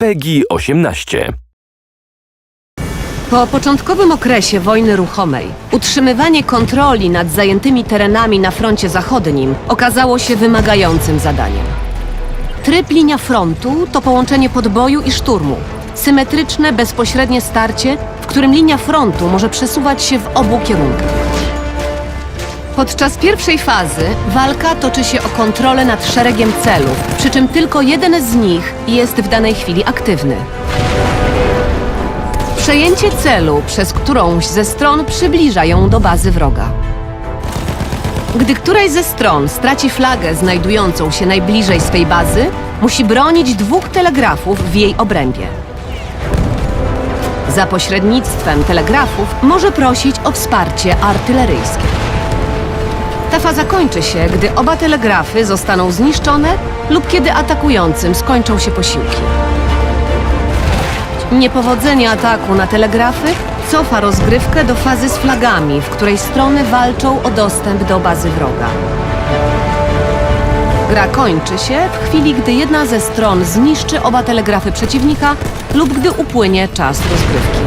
PEGI 18. Po początkowym okresie wojny ruchomej utrzymywanie kontroli nad zajętymi terenami na froncie zachodnim okazało się wymagającym zadaniem. Tryb linia frontu to połączenie podboju i szturmu. Symetryczne, bezpośrednie starcie, w którym linia frontu może przesuwać się w obu kierunkach. Podczas pierwszej fazy walka toczy się o kontrolę nad szeregiem celów, przy czym tylko jeden z nich jest w danej chwili aktywny. Przejęcie celu przez którąś ze stron przybliża ją do bazy wroga. Gdy któraś ze stron straci flagę znajdującą się najbliżej swej bazy, musi bronić dwóch telegrafów w jej obrębie. Za pośrednictwem telegrafów może prosić o wsparcie artyleryjskie. Ta faza kończy się, gdy oba telegrafy zostaną zniszczone lub kiedy atakującym skończą się posiłki. Niepowodzenie ataku na telegrafy cofa rozgrywkę do fazy z flagami, w której strony walczą o dostęp do bazy wroga. Gra kończy się w chwili, gdy jedna ze stron zniszczy oba telegrafy przeciwnika lub gdy upłynie czas rozgrywki.